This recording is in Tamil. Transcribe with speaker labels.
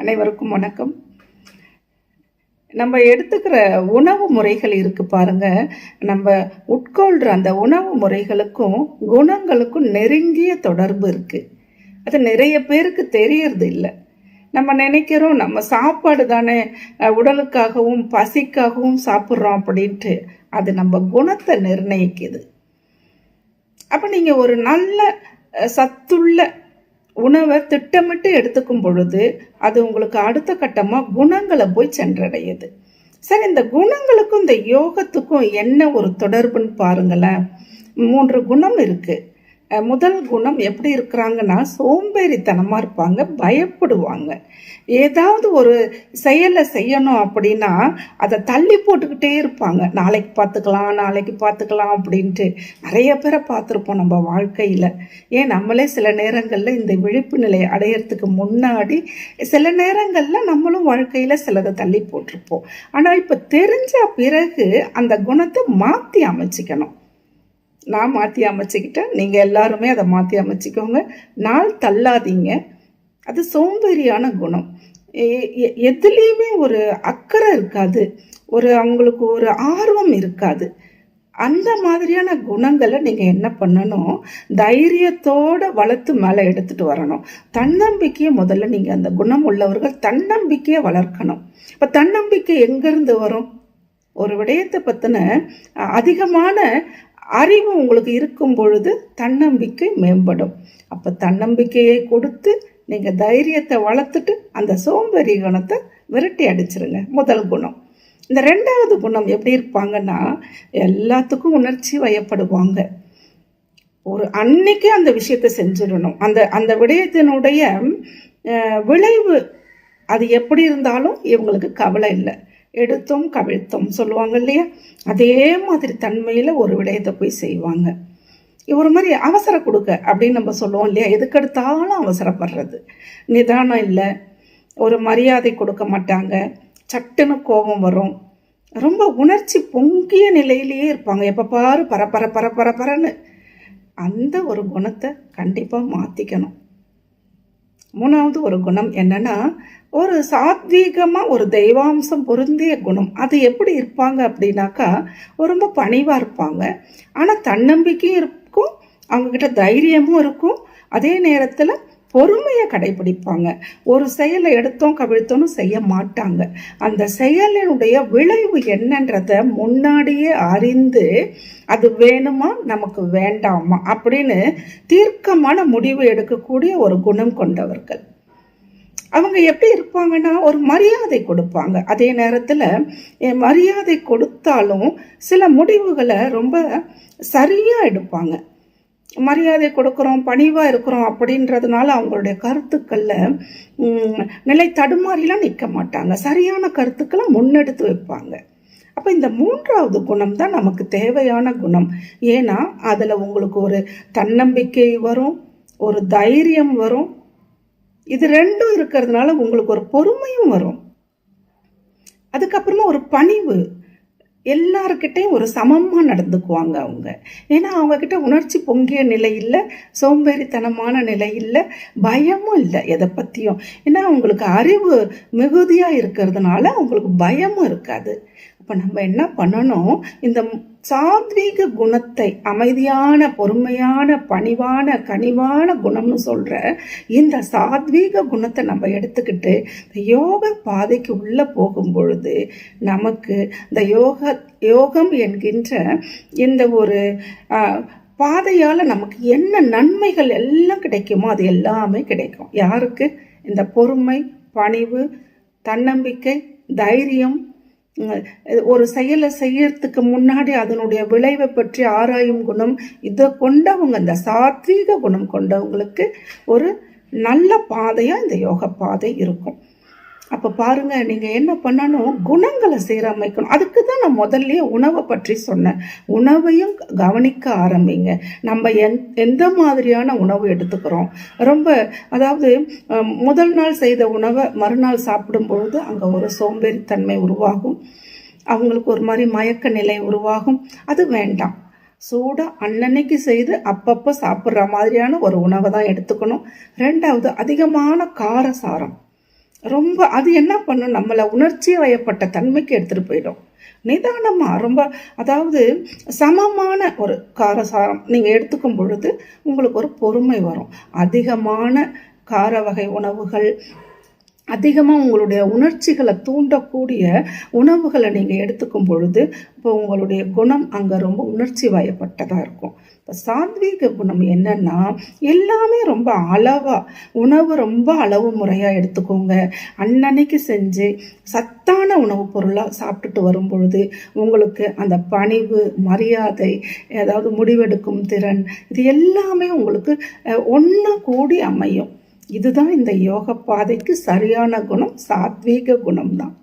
Speaker 1: அனைவருக்கும் வணக்கம். நம்ம எடுத்துக்கிற உணவு முறைகள் இருக்கு பாருங்க. நம்ம உட்கொள்கிற அந்த உணவு முறைகளுக்கும் குணங்களுக்கும் நெருங்கிய தொடர்பு இருக்கு. அது நிறைய பேருக்கு தெரியறது இல்லை. நம்ம நினைக்கிறோம் நம்ம சாப்பாடு தானே உடலுக்காகவும் பசிக்காகவும் சாப்பிட்றோம் அப்படின்ட்டு. அது நம்ம குணத்தை நிர்ணயிக்குது. அப்போ நீங்கள் ஒரு நல்ல சத்துள்ள உணவை திட்டமிட்டு எடுத்துக்கும் பொழுது அது உங்களுக்கு அடுத்த கட்டமாக குணங்களை போய் சென்றடையுது. சரி இந்த குணங்களுக்கும் இந்த யோகத்துக்கும் என்ன ஒரு தொடர்புன்னு பாருங்களேன். மூன்று குணம் இருக்குது முதல் குணம் எப்படி இருக்கிறாங்கன்னா சோம்பேறித்தனமாக இருப்பாங்க பயப்படுவாங்க. ஏதாவது ஒரு செயலை செய்யணும் அப்படின்னா அதை தள்ளி போட்டுக்கிட்டே இருப்பாங்க. நாளைக்கு பார்த்துக்கலாம் நாளைக்கு பார்த்துக்கலாம் அப்படின்ட்டு நிறைய பேரை பார்த்துருப்போம் நம்ம வாழ்க்கையில். ஏன் நம்மளே சில நேரங்களில் இந்த விழிப்பு நிலை அடையிறதுக்கு முன்னாடி சில நேரங்களில் நம்மளும் வாழ்க்கையில் சிலதை தள்ளி போட்டிருப்போம். ஆனால் இப்போ தெரிஞ்ச பிறகு அந்த குணத்தை மாற்றி அமைச்சிக்கணும். நான் மாற்றி அமைச்சிக்கிட்டேன். நீங்கள் எல்லாருமே அதை மாற்றி அமைச்சிக்கோங்க. நாள் தள்ளாதீங்க. அது சோம்பேறியான குணம். எ- எதுலேயுமே ஒரு அக்கறை இருக்காது. ஒரு அவங்களுக்கு ஒரு ஆர்வம் இருக்காது. அந்த மாதிரியான குணங்களை நீங்கள் என்ன பண்ணணும்? தைரியத்தோட வளர்த்து மேலே எடுத்துகிட்டு வரணும். தன்னம்பிக்கையை முதல்ல நீங்கள் அந்த குணம் உள்ளவர்கள் தன்னம்பிக்கையை வளர்க்கணும். இப்போ தன்னம்பிக்கை எங்கேருந்து வரும்? ஒரு விடயத்தை பற்றின அதிகமான அறிவு உங்களுக்கு இருக்கும் பொழுது தன்னம்பிக்கை மேம்படும். அப்போ தன்னம்பிக்கையை கொடுத்து நீங்கள் தைரியத்தை வளர்த்துட்டு அந்த சோம்பேறி குணத்தை விரட்டி அடிச்சிருங்க. முதல் குணம். இந்த ரெண்டாவது குணம் எப்படி இருப்பாங்கன்னா எல்லாத்துக்கும் உணர்ச்சி வயப்படுவாங்க. ஒரு அன்னைக்கு அந்த விஷயத்தை செஞ்சிடணும். அந்த அந்த விடயத்தினுடைய விளைவு அது எப்படி இருந்தாலும் இவங்களுக்கு கவலை இல்லை. எடுத்தோம் கவிழ்த்தோம் சொல்லுவாங்க இல்லையா? அதே மாதிரி தன்மையில் ஒரு விடயத்தை போய் செய்வாங்க. ஒரு மாதிரி அவசரம் கொடுக்க அப்படின்னு நம்ம சொல்லுவோம் இல்லையா? எதுக்கெடுத்தாலும் அவசரப்படுறது. நிதானம் இல்லை. ஒரு மரியாதை கொடுக்க மாட்டாங்க. சட்டுன்னு கோபம் வரும். ரொம்ப உணர்ச்சி பொங்கிய நிலையிலேயே இருப்பாங்க. எப்போ பாரு பரபர பரபரன்னு அந்த ஒரு குணத்தை கண்டிப்பாக மாற்றிக்கணும் மூணாவது ஒரு குணம் என்னன்னா ஒரு சாத்வீகமாக ஒரு தெய்வாம்சம் பொருந்திய குணம். அது எப்படி இருப்பாங்க அப்படின்னாக்கா ரொம்ப பணிவாக இருப்பாங்க. ஆனால் தன்னம்பிக்கையும் இருக்கும் அவங்கக்கிட்ட தைரியமும் இருக்கும். அதே நேரத்தில் பொறுமையை கடைபிடிப்பாங்க. ஒரு செயலை எடுத்தோம் கவிழ்த்தோன்னு செய்ய மாட்டாங்க. அந்த செயலினுடைய விளைவு என்னன்றத முன்னாடியே அறிந்து அது வேணுமா நமக்கு வேண்டாமா அப்படின்னு தீர்க்கமான முடிவு எடுக்கக்கூடிய ஒரு குணம் கொண்டவர்கள். அவங்க எப்படி இருப்பாங்கன்னா ஒரு மரியாதை கொடுப்பாங்க. அதே நேரத்தில் மரியாதை கொடுத்தாலும் சில முடிவுகளை ரொம்ப சரியாக எடுப்பாங்க. மரியாதை கொடுக்குறோம் பணிவாக இருக்கிறோம் அப்படின்றதுனால அவங்களுடைய கருத்துக்களில் நிலை தடுமாறிலாம் நிற்க மாட்டாங்க. சரியான கருத்துக்களை முன்னெடுத்து வைப்பாங்க. அப்போ இந்த மூன்றாவது குணம் தான் நமக்கு தேவையான குணம். ஏன்னா அதில் உங்களுக்கு ஒரு தன்னம்பிக்கை வரும் ஒரு தைரியம் வரும். இது ரெண்டும் இருக்கிறதுனால உங்களுக்கு ஒரு பொறுமையும் வரும். அதுக்கப்புறமா ஒரு பணிவு. எல்லாருக்கிட்டையும் ஒரு சமமாக நடந்துக்குவாங்க அவங்க. ஏன்னா அவங்கக்கிட்ட உணர்ச்சி பொங்கிய நிலை இல்லை சோம்பேறித்தனமான நிலை இல்லை பயமும் இல்லை எதை பற்றியும் ஏன்னா அவங்களுக்கு அறிவு மிகுதியாக இருக்கிறதுனால அவங்களுக்கு பயமும் இருக்காது. அப்போ நம்ம என்ன பண்ணணும்? இந்த சாத்வீக குணத்தை அமைதியான பொறுமையான பணிவான கனிவான குணம்னு சொல்கிற இந்த சாத்வீக குணத்தை நம்ம எடுத்துக்கிட்டு இந்த யோக பாதைக்கு உள்ளே போகும் பொழுது நமக்கு இந்த யோக யோகம் என்கின்ற இந்த ஒரு பாதையால் நமக்கு என்ன நன்மைகள் எல்லாம் கிடைக்குமோ அது எல்லாமே கிடைக்கும். யாருக்கு? இந்த பொறுமை பணிவு தன்னம்பிக்கை தைரியம் ஒரு செயலை செய்யறதுக்கு முன்னாடி அதனுடைய விளைவை பற்றி ஆராயும் குணம் இதை கொண்டவங்க இந்த சாத்வீக குணம் கொண்டவங்களுக்கு ஒரு நல்ல பாதையாக இந்த யோக பாதை இருக்கும். அப்போ பாருங்க நீங்கள் என்ன பண்ணணும்? குணங்களை சீரமைக்கணும். அதுக்கு தான் நான் முதல்லயே உணவை பற்றி சொன்னேன். உணவையும் கவனிக்க ஆரம்பிங்க. நம்ம எந் எந்த மாதிரியான உணவு எடுத்துக்கிறோம்? ரொம்ப அதாவது முதல் நாள் செய்த உணவை மறுநாள் சாப்பிடும் பொழுது அங்கே ஒரு சோம்பேறித்தன்மை உருவாகும். அவங்களுக்கு ஒரு மாதிரி மயக்க நிலை உருவாகும். அது வேண்டாம். சூடாக அன்னன்னைக்கு செய்து அப்பப்போ சாப்பிட்ற மாதிரியான ஒரு உணவை தான் எடுத்துக்கணும். ரெண்டாவது அதிகமான காரசாரம். ரொம்ப அது என்ன பண்ணும்? நம்மளை உணர்ச்சி வயப்பட்ட தன்மைக்கு எடுத்துகிட்டு போயிடும். நிதானமாக ரொம்ப அதாவது சமமான ஒரு காரசாரம் நீங்கள் எடுத்துக்கும் பொழுது உங்களுக்கு ஒரு பொறுமை வரும். அதிகமான கார வகை உணவுகள் அதிகமாக உங்களுடைய உணர்ச்சிகளை தூண்டக்கூடிய உணவுகளை நீங்கள் எடுத்துக்கும் பொழுது இப்போ உங்களுடைய குணம் அங்கே ரொம்ப உணர்ச்சி வயப்பட்டதாக இருக்கும். இப்போ சாத்வீக குணம் என்னென்னா எல்லாமே ரொம்ப அளவாக உணவு ரொம்ப அளவு முறையாக எடுத்துக்கோங்க. அன்னன்னைக்கு செஞ்சு சத்தான உணவுப் பொருளாக சாப்பிட்டுட்டு வரும் பொழுது உங்களுக்கு அந்த பணிவு மரியாதை ஏதாவது முடிவெடுக்கும் திறன் இது எல்லாமே உங்களுக்கு ஒன்றா கூடி அமையும். இதுதான் இந்த யோக பாதைக்கு சரியான குணம் சாத்வீக குணம் தான்